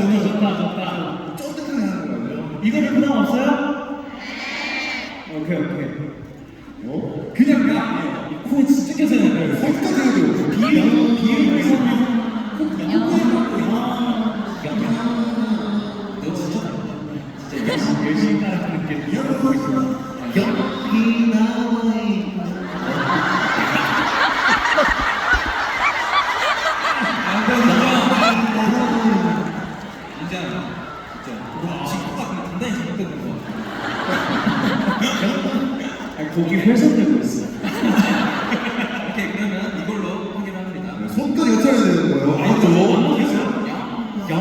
좋다 좋다 쫀득하게 하는 거죠 이거는 부담 없어요? 오케이 오케이 뭐? 그냥 나 코에 진짜 껴서 해야 돼요 확다해야 너 진짜 잘한다 진짜 열심히 너무 지금 같은 단단히 잘못된 거 아니, 고기 훼손되고 있어. 오케이 그러면 이걸로 확인합니다. 손까지 여쭤야 되는 거예요. 아니, 또? 양, 양,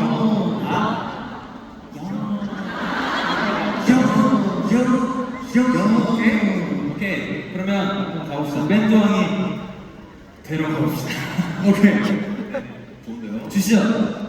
양, 오케이 오케이 그러면 한번 가봅시다. 밴드왕이 데려가봅시다. 오케이 좋은데요? 주시죠.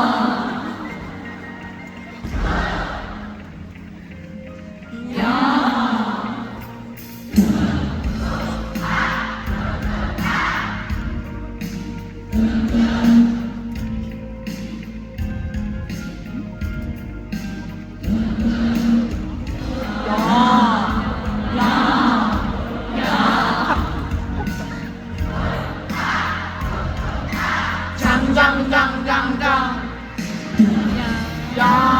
ดังดังดัง